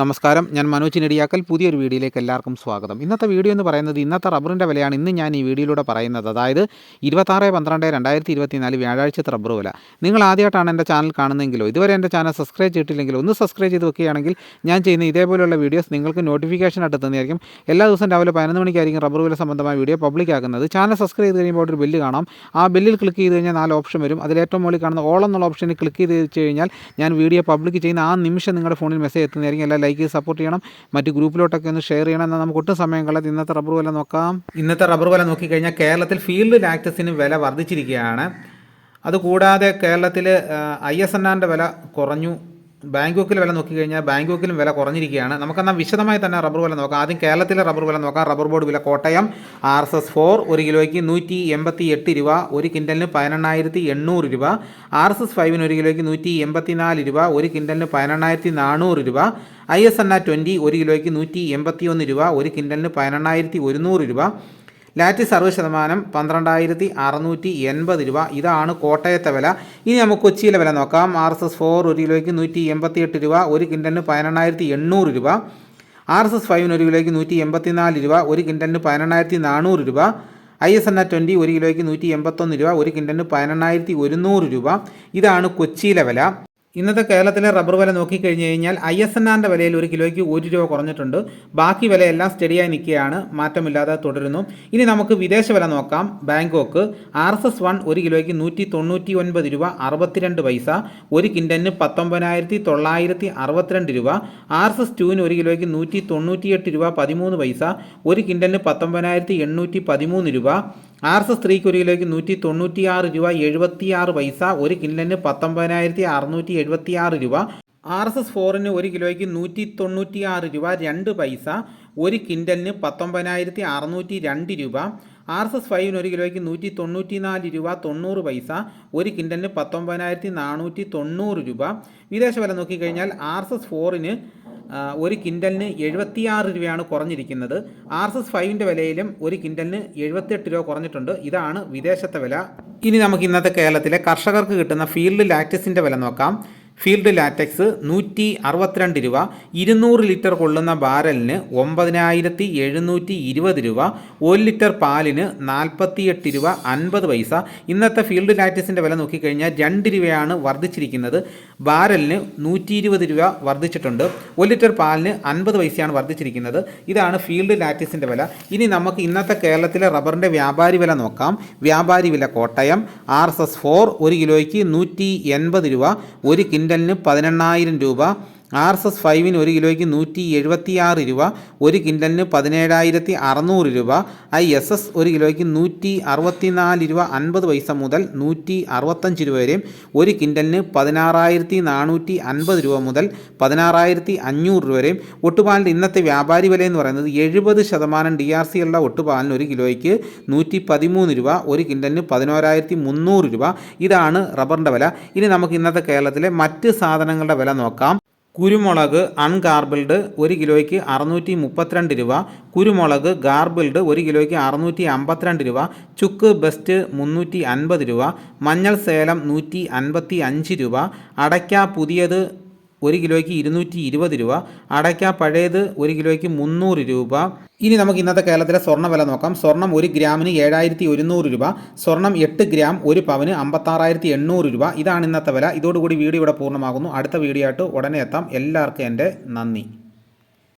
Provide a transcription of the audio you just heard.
നമസ്കാരം. ഞാൻ മനോജ് നെടിയാക്കൽ. പുതിയൊരു വീഡിയോയിലേക്ക് എല്ലാവർക്കും സ്വാഗതം. ഇന്നത്തെ വീഡിയോ എന്ന് പറയുന്നത് ഇന്നത്തെ റബ്ബറിന്റെ വിലയാണ്. ഇന്ന് ഞാൻ ഈ വീഡിയോയിലൂടെ പറയുന്നത്. അതായത് ഇരുപത്താറ് പന്ത്രണ്ട് രണ്ടായിരത്തി ഇരുപത്തിനാല് വ്യാഴാഴ്ചത്തെ റബ്ബർ വില. നിങ്ങൾ ആദ്യമായിട്ടാണ് എന്റെ ചാനൽ കാണുന്നതെങ്കിലോ ഇതുവരെ എന്റെ ചാനൽ സബ്സ്ക്രൈബ് ചെയ്തിട്ടില്ലെങ്കിലോ ഒന്ന് സബ്സ്ക്രൈബ് ചെയ്ത് വെക്കുകയാണെങ്കിൽ ഞാൻ ചെയ്യുന്ന ഇതേപോലെയുള്ള വീഡിയോസ് നിങ്ങൾക്ക് നോട്ടിഫിക്കേഷൻ ആയിട്ട് തന്നെയായിരിക്കും. എല്ലാ ദിവസവും രാവിലെ പതിനൊന്ന് മണിക്കായിരിക്കും റബ്ബർ വില സംബന്ധമായ വീഡിയോ പബ്ലിക് ആക്കുന്നത്. ചാനൽ സബ്സ്ക്രൈബ് ചെയ്ത് കഴിയുമ്പോൾ ഒരു ബില്ല് കാണാം. ആ ബില്ലിൽ ക്ലിക്ക് ചെയ്ത് കഴിഞ്ഞാൽ നാല് ഓപ്ഷൻ വരും. അതിൽ ഏറ്റവും മുകളിൽ കാണുന്ന ഓൾ എന്നുള്ള ഓപ്ഷനിൽ ക്ലിക്ക് ചെയ്ത് വെച്ച് കഴിഞ്ഞാൽ ഞാൻ വീഡിയോ പബ്ലിക് ചെയ്യുന്ന ആ നിമിഷം നിങ്ങളുടെ ഫോണിൽ മെസ്സേജ് എത്തുന്നതായിരിക്കും. എല്ലാം ലൈക്ക് സപ്പോർട്ട് ചെയ്യണം. മറ്റ് ഗ്രൂപ്പിലോട്ടൊക്കെ ഒന്ന് ഷെയർ ചെയ്യണം. എന്നാൽ നമുക്ക് ഒട്ടും സമയം കളയാതെ ഇന്നത്തെ റബ്ബർ വില നോക്കാം. ഇന്നത്തെ റബ്ബർ വില നോക്കിക്കഴിഞ്ഞാൽ കേരളത്തിൽ ഫീൽഡ് ലാക്ടസിന് വില വർദ്ധിച്ചിരിക്കുകയാണ്. അതുകൂടാതെ കേരളത്തിൽ ഐ എസ് എൻ ആറിന്റെ വില കുറഞ്ഞു. ബാങ്കോക്കിൽ വില നോക്കിക്കഴിഞ്ഞാൽ ബാങ്കോക്കിലും വില കുറഞ്ഞിരിക്കുകയാണ്. നമുക്കെന്നാൽ വിശദമായി തന്നെ റബ്ബർ വില നോക്കാം. ആദ്യം കേരളത്തിലെ റബ്ബർ വില നോക്കാം. റബ്ബർ ബോർഡ് വില Kottayam R S S four ഒരു കിലോയ്ക്ക് നൂറ്റി എൺപത്തി എട്ട് രൂപ ഒരു കിൻഡലിന് പതിനെണ്ണായിരത്തി എണ്ണൂറ് രൂപ ആർ എസ് എസ് ഫൈവിന് ഒരു കിലോയ്ക്ക് നൂറ്റി എൺപത്തി നാല് രൂപ ഒരു കിൻഡലിന് പതിനെണ്ണായിരത്തി നാനൂറ് രൂപ I S N R twenty ഒരു കിലോയ്ക്ക് നൂറ്റി എൺപത്തി ഒന്ന് രൂപ ഒരു കിൻഡലിന് പതിനെണ്ണായിരത്തി ഒരുന്നൂറ് രൂപ ലാറ്റിസ് സർവ ശതമാനം പന്ത്രണ്ടായിരത്തി അറുന്നൂറ്റി എൺപത് രൂപ. ഇതാണ് കോട്ടയത്തെ വില. ഇനി നമുക്ക് കൊച്ചിയിലെ വില നോക്കാം. ആർ എസ് എസ് ഫോർ ഒരു കിലോയ്ക്ക് നൂറ്റി എൺപത്തി എട്ട് രൂപ ഒരു കിൻഡലിന് പതിനെണ്ണായിരത്തി എണ്ണൂറ് രൂപ. ആർ എസ് എസ് ഫൈവിന് ഒരു കിലോയ്ക്ക് നൂറ്റി എൺപത്തി നാല് രൂപ ഒരു കിൻഡലിന് പതിനെണ്ണായിരത്തി നാനൂറ് രൂപ. I S N R twenty ഒരു കിലോയ്ക്ക് നൂറ്റി എൺപത്തൊന്ന് രൂപ ഒരു കിൻഡലിന് പതിനെണ്ണായിരത്തി ഒരുന്നൂറ് രൂപ. ഇതാണ് കൊച്ചിയിലെ വില. ഇന്നത്തെ കേരളത്തിലെ റബ്ബർ വില നോക്കിക്കഴിഞ്ഞ് കഴിഞ്ഞാൽ ഐ എസ് എൻ ആറിന്റെ വിലയിൽ ഒരു കിലോയ്ക്ക് ഒരു രൂപ കുറഞ്ഞിട്ടുണ്ട്. ബാക്കി വിലയെല്ലാം സ്റ്റഡിയായി നിൽക്കുകയാണ്. മാറ്റമില്ലാതെ തുടരുന്നു. ഇനി നമുക്ക് വിദേശ വില നോക്കാം. Bangkok R S S one ഒരു കിലോയ്ക്ക് നൂറ്റി തൊണ്ണൂറ്റി ഒൻപത് രൂപ അറുപത്തിരണ്ട് പൈസ ഒരു കിൻഡന് പത്തൊമ്പതിനായിരത്തി തൊള്ളായിരത്തി അറുപത്തിരണ്ട് രൂപ ആർ എസ് എസ് ടുവിന് ഒരു കിലോയ്ക്ക് നൂറ്റി തൊണ്ണൂറ്റിയെട്ട് രൂപ പതിമൂന്ന് പൈസ ഒരു കിൻഡന് പത്തൊമ്പതിനായിരത്തി എണ്ണൂറ്റി പതിമൂന്ന് രൂപ ആർ എസ് എസ് ത്രീക്ക് ഒരു കിലോയ്ക്ക് നൂറ്റി തൊണ്ണൂറ്റിയാറ് രൂപ എഴുപത്തിയാറ് പൈസ ഒരു കിലോന് പത്തൊമ്പതിനായിരത്തി അറുന്നൂറ്റി എഴുപത്തിയാറ് രൂപ. ആർ എസ് എസ് ഫോറിന് ഒരു കിലോയ്ക്ക് നൂറ്റി തൊണ്ണൂറ്റിയാറ് രൂപ രണ്ട് പൈസ ഒരു കിൻഡലിന് പത്തൊമ്പതിനായിരത്തി അറുന്നൂറ്റി രണ്ട് രൂപ. ആർ എസ് എസ് ഫൈവിന് ഒരു കിലോയ്ക്ക് നൂറ്റി തൊണ്ണൂറ്റി നാല് രൂപ തൊണ്ണൂറ് പൈസ ഒരു കിൻഡലിന് പത്തൊമ്പതിനായിരത്തി നാനൂറ്റി തൊണ്ണൂറ് രൂപ. വിദേശ വില നോക്കിക്കഴിഞ്ഞാൽ ആർ എസ് എസ് ഫോറിന് ഒരു കിൻഡലിന് എഴുപത്തിയാറ് രൂപയാണ് കുറഞ്ഞിരിക്കുന്നത്. ആർ എസ് എസ് ഫൈവിന്റെ വിലയിലും ഒരു കിൻഡലിന് എഴുപത്തെട്ട് രൂപ കുറഞ്ഞിട്ടുണ്ട്. ഇതാണ് വിദേശത്തെ വില. ഇനി നമുക്ക് ഇന്നത്തെ കേരളത്തിലെ കർഷകർക്ക് കിട്ടുന്ന ഫീൽഡ് ലാക്റ്റിസിന്റെ വില നോക്കാം. ഫീൽഡ് ലാറ്റക്സ് നൂറ്റി അറുപത്തിരണ്ട് രൂപ ഇരുന്നൂറ് ലിറ്റർ കൊള്ളുന്ന ബാരലിന് ഒമ്പതിനായിരത്തി എഴുന്നൂറ്റി ഇരുപത് രൂപ ഒരു ലിറ്റർ പാലിന് നാൽപ്പത്തിയെട്ട് രൂപ അൻപത് പൈസ. ഇന്നത്തെ ഫീൽഡ് ലാറ്റക്സിന്റെ വില നോക്കിക്കഴിഞ്ഞാൽ രണ്ട് രൂപയാണ് വർദ്ധിച്ചിരിക്കുന്നത്. ബാരലിന് നൂറ്റി ഇരുപത് രൂപ വർദ്ധിച്ചിട്ടുണ്ട്. ഒരു ലിറ്റർ പാലിന് അൻപത് പൈസയാണ് വർദ്ധിച്ചിരിക്കുന്നത്. ഇതാണ് ഫീൽഡ് ലാറ്റക്സിന്റെ വില. ഇനി നമുക്ക് ഇന്നത്തെ കേരളത്തിലെ റബ്ബറിന്റെ വ്യാപാരി വില നോക്കാം. വ്യാപാരി വില Kottayam R S S four ഒരു കിലോയ്ക്ക് നൂറ്റി എൺപത് രൂപ ഒരു കിൻഡലിന് പതിനെണ്ണായിരം രൂപ ആർ എസ് എസ് ഫൈവിന് ഒരു കിലോയ്ക്ക് നൂറ്റി എഴുപത്തിയാറ് രൂപ ഒരു കിൻഡലിന് പതിനേഴായിരത്തി അറുന്നൂറ് രൂപ. ഐ എസ് എസ് ഒരു കിലോയ്ക്ക് നൂറ്റി അറുപത്തിനാല് രൂപ അൻപത് പൈസ മുതൽ നൂറ്റി അറുപത്തഞ്ച് രൂപ വരെയും ഒരു കിൻഡലിന് പതിനാറായിരത്തി നാനൂറ്റി അൻപത് രൂപ മുതൽ പതിനാറായിരത്തി അഞ്ഞൂറ് രൂപ വരെയും. ഒട്ടുപാലിന്റെ ഇന്നത്തെ വ്യാപാരി വില എന്ന് പറയുന്നത് എഴുപത് ശതമാനം ഡി ആർ സി ഉള്ള ഒട്ടുപാലിന് ഒരു കിലോയ്ക്ക് നൂറ്റി പതിമൂന്ന് രൂപ ഒരു കിൻഡലിന് പതിനോരായിരത്തി മുന്നൂറ് രൂപ. ഇതാണ് റബ്ബറിന്റെ വില. ഇനി നമുക്ക് ഇന്നത്തെ കേരളത്തിലെ മറ്റ് സാധനങ്ങളുടെ വില നോക്കാം. കുരുമുളക് അൺഗാർബിൾഡ് ഒരു കിലോയ്ക്ക് അറുന്നൂറ്റി മുപ്പത്തിരണ്ട് രൂപ. കുരുമുളക് ഗാർബിൾഡ് ഒരു കിലോയ്ക്ക് അറുന്നൂറ്റി അമ്പത്തിരണ്ട് രൂപ. ചുക്ക് ബെസ്റ്റ് മുന്നൂറ്റി അൻപത് രൂപ. മഞ്ഞൾ സേലം നൂറ്റി അൻപത്തി അഞ്ച് രൂപ. അടയ്ക്ക പുതിയത് ഒരു കിലോയ്ക്ക് ഇരുന്നൂറ്റി ഇരുപത് രൂപ അടയ്ക്ക പഴയത് ഒരു കിലോയ്ക്ക് മുന്നൂറ് രൂപ. ഇനി നമുക്ക് ഇന്നത്തെ കേരളത്തിലെ സ്വർണ വില നോക്കാം. സ്വർണം ഒരു ഗ്രാമിന് ഏഴായിരത്തി ഒരുന്നൂറ് രൂപ. സ്വർണം എട്ട് ഗ്രാം ഒരു പവന് അമ്പത്താറായിരത്തി എണ്ണൂറ് രൂപ. ഇതാണ് ഇന്നത്തെ വില. ഇതോടുകൂടി വീഡിയോ ഇവിടെ പൂർണമാകുന്നു. അടുത്ത വീഡിയോ ആയിട്ട് ഉടനെ എത്താം. എല്ലാവർക്കും എന്റെ നന്ദി.